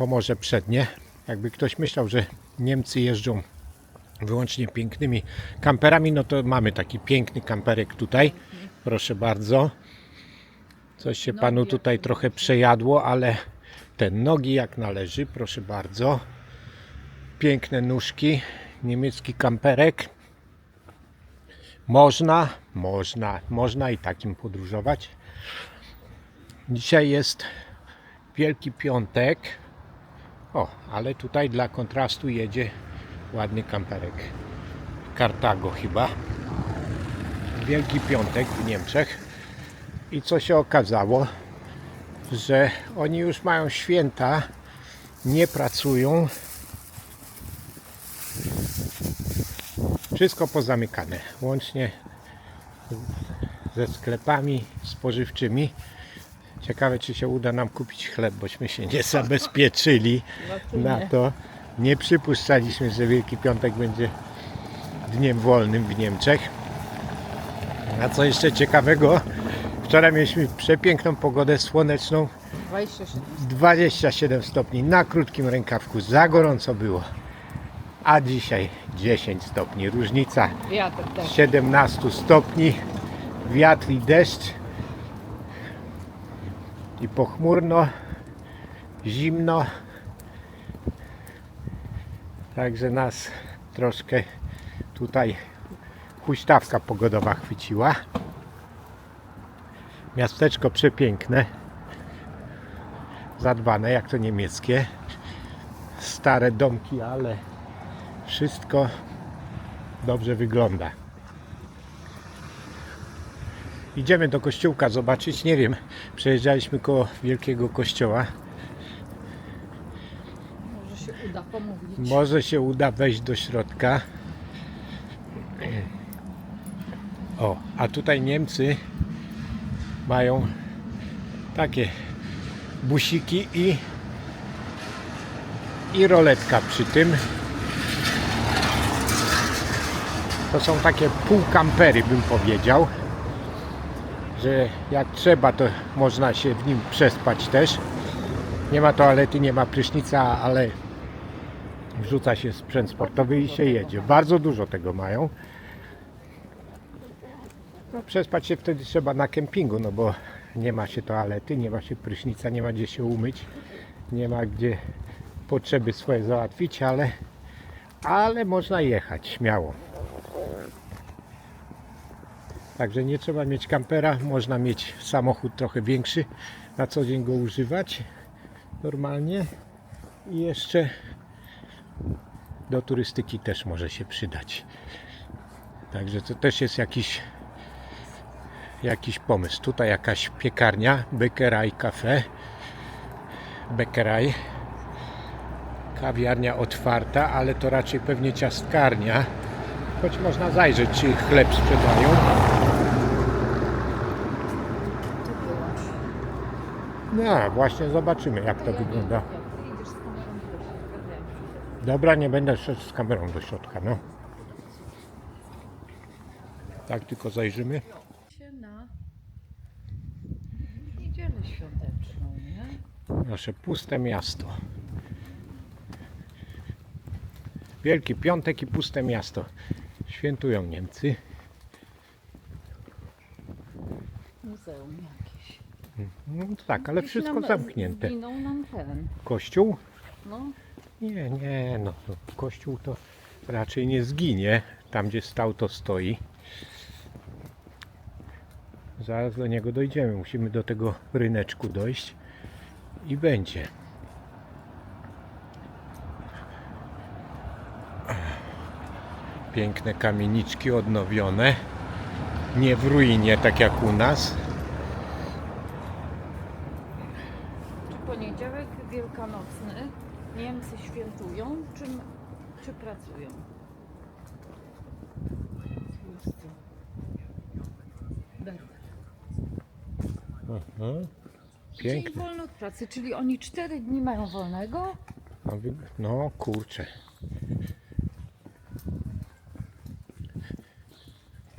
Pomorze Przednie. Jakby ktoś myślał, że Niemcy jeżdżą wyłącznie pięknymi kamperami, no to mamy taki piękny kamperek tutaj. Proszę bardzo. Coś się panu tutaj trochę przejadło, ale te nogi jak należy, proszę bardzo. Piękne nóżki, niemiecki kamperek. Można, można, można i takim podróżować. Dzisiaj jest Wielki Piątek. O, ale tutaj dla kontrastu jedzie ładny kamperek. Kartago chyba. Wielki Piątek w Niemczech. I co się okazało, że oni już mają święta, nie pracują. Wszystko pozamykane, łącznie ze sklepami spożywczymi. Ciekawe, czy się uda nam kupić chleb, bośmy się nie zabezpieczyli na to. Nie przypuszczaliśmy, że Wielki Piątek będzie dniem wolnym w Niemczech. A co jeszcze ciekawego, wczoraj mieliśmy przepiękną pogodę słoneczną, 27. 27 stopni na krótkim rękawku, za gorąco było. A dzisiaj 10 stopni, różnica Wiatr też. 17 stopni, wiatr i deszcz i pochmurno, zimno. Także nas troszkę tutaj huśtawka pogodowa chwyciła. Miasteczko przepiękne, zadbane jak to niemieckie. Stare domki, ale wszystko dobrze wygląda. Idziemy do kościółka zobaczyć. Nie wiem, przejeżdżaliśmy koło wielkiego kościoła. Może się uda pomówić. Może się uda wejść do środka. O, a tutaj Niemcy mają takie busiki i i roletka przy tym. To są takie półkampery, bym powiedział. Że jak trzeba, to można się w nim przespać też. Nie ma toalety, nie ma prysznica, ale wrzuca się sprzęt sportowy i się jedzie. Bardzo dużo tego mają. No, przespać się wtedy trzeba na kempingu, no bo nie ma się toalety, nie ma się prysznica, nie ma gdzie się umyć, nie ma gdzie potrzeby swoje załatwić, ale, ale można jechać śmiało. Także nie trzeba mieć kampera, można mieć samochód trochę większy, na co dzień go używać normalnie i jeszcze do turystyki też może się przydać. Także to też jest jakiś jakiś pomysł. Tutaj jakaś piekarnia, Beckeraj Cafe. Beckeraj. Kawiarnia otwarta, ale to raczej pewnie ciastkarnia. Choć można zajrzeć, czy chleb sprzedają. No, właśnie zobaczymy, jak to wygląda. Dobra, nie będę szedł z kamerą do środka, no. Tak, tylko zajrzymy. Na niedzielę świąteczną, nie? Nasze puste miasto. Wielki Piątek i puste miasto. Świętują Niemcy. Muzeum jakieś. No tak, ale Gdzieś wszystko nam zamknięte. Zginął nam ten. Kościół? No, Nie, nie, no to kościół to raczej nie zginie. Tam gdzie stał, to stoi. Zaraz do niego dojdziemy. Musimy do tego ryneczku dojść i będzie. Piękne kamieniczki odnowione. Nie w ruinie, tak jak u nas. Niemcy świętują, czy, czy pracują? To. Berber. Mhm. Dzień wolny od pracy, czyli oni cztery dni mają wolnego. No, wy- no kurczę.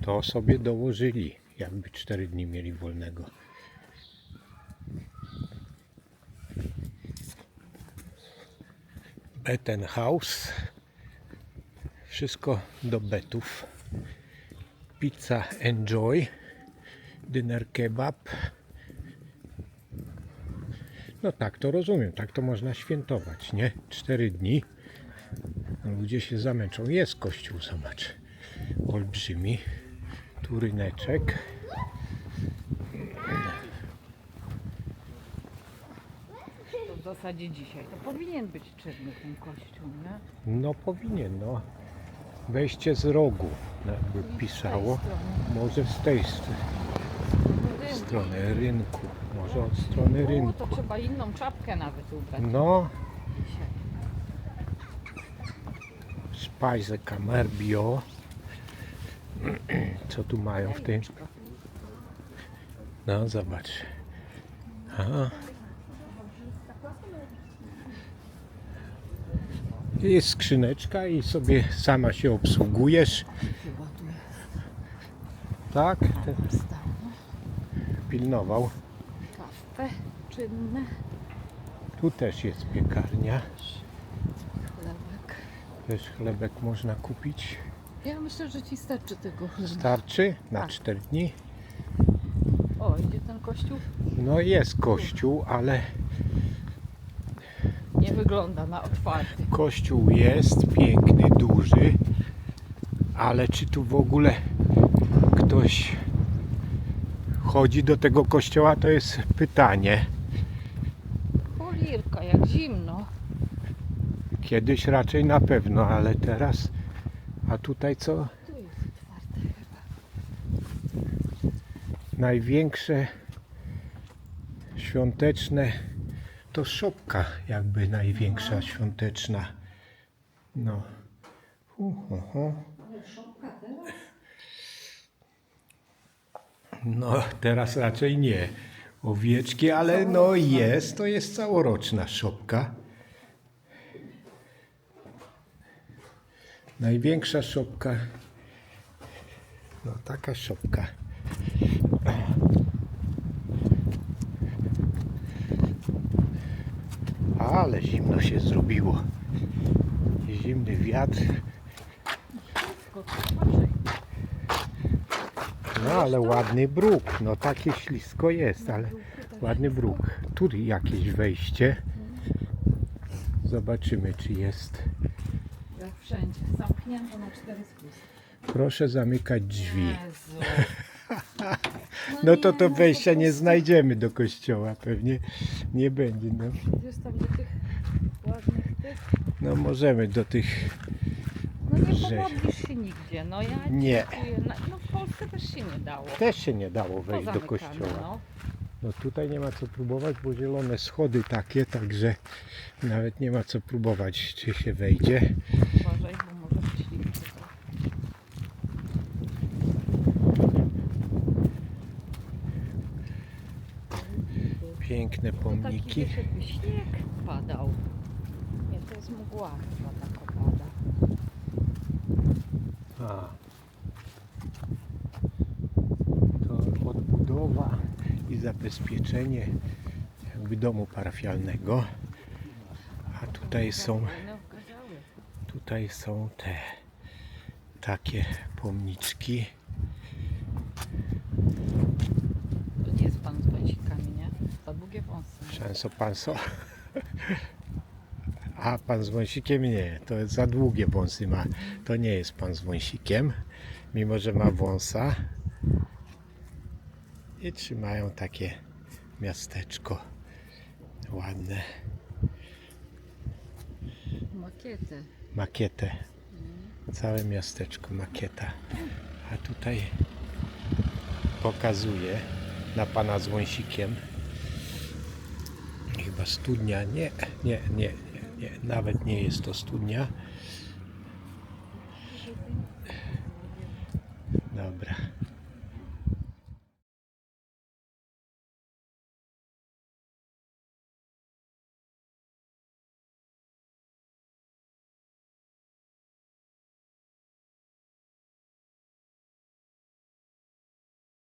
To sobie dołożyli, jakby 4 dni mieli wolnego. Eten House. Wszystko do betów. Pizza Enjoy. Dinner kebab. No tak, to rozumiem. Tak to można świętować, nie? Cztery dni. Ludzie się zamęczą. Jest kościół, zobacz. Olbrzymi. Tu ryneczek. To w zasadzie dzisiaj. To powinien być czynny ten kościół, nie? No powinien, no. Wejście z rogu, jakby pisało. Może z tej st- Rynku. strony rynku. Może od strony rynku. to trzeba inną czapkę nawet ubrać No, dzisiaj. Speisekammer Bio. Co tu mają w tym? No, zobacz. Aha. Jest skrzyneczka i sobie sama się obsługujesz. Tak? Ten pilnował. Kawę czynne. Tu też jest piekarnia. Chlebek. Też chlebek można kupić. Ja myślę, że ci starczy tego chleba. Starczy na Tak. 4 dni. O, idzie ten kościół? No jest kościół, ale Wygląda na otwarty. kościół jest piękny, duży. Ale czy tu w ogóle ktoś chodzi do tego kościoła, to jest pytanie. Polirka, jak zimno. Kiedyś raczej na pewno, ale teraz. A tutaj co? Tu jest otwarte chyba. Największe świąteczne to szopka, jakby największa świąteczna. No. Hu, hu, hu. No, teraz raczej nie. Owieczki, ale no jest, to jest całoroczna szopka. Największa szopka. No, taka szopka. Ale zimno się zrobiło. Zimny wiatr. No ale ładny bruk. No takie ślisko jest, ale ładny bruk. Tu jakieś wejście. Zobaczymy czy jest. Jak wszędzie. Zamknięto na cztery spusty. Proszę zamykać drzwi. Jezu. No to nie, to no wejścia nie znajdziemy do kościoła. Pewnie nie będzie. No, Jest tam do tych ładnych tych. no możemy do tych. No nie pomodlisz się nigdzie. No ja Nie. dziękuję. Na- No w Polsce też się nie dało. Też się nie dało wejść do Pozamykane, kościoła. No. No tutaj nie ma co próbować, bo zielone schody takie, także nawet nie ma co próbować, czy się wejdzie. Uważaj, bo może być śliwki. Piękne To taki pomniki. wiesz, jakby śnieg padał. Nie, to jest mgła chyba tak opada. A. To odbudowa i zabezpieczenie jakby domu parafialnego. A tutaj są, tutaj są te takie pomniczki. To nie jest pan z wąsikami, nie? Za długie wąsy. Szanso panso. A pan z wąsikiem nie, to jest za długie wąsy ma. To nie jest pan z wąsikiem, mimo że ma wąsa. I trzymają takie miasteczko ładne, Makiety. makietę. Całe miasteczko makieta. A tutaj pokazuje na pana z wąsikiem. Studnia. Nie, nie, nie, nie, nie. Nawet nie jest to studnia.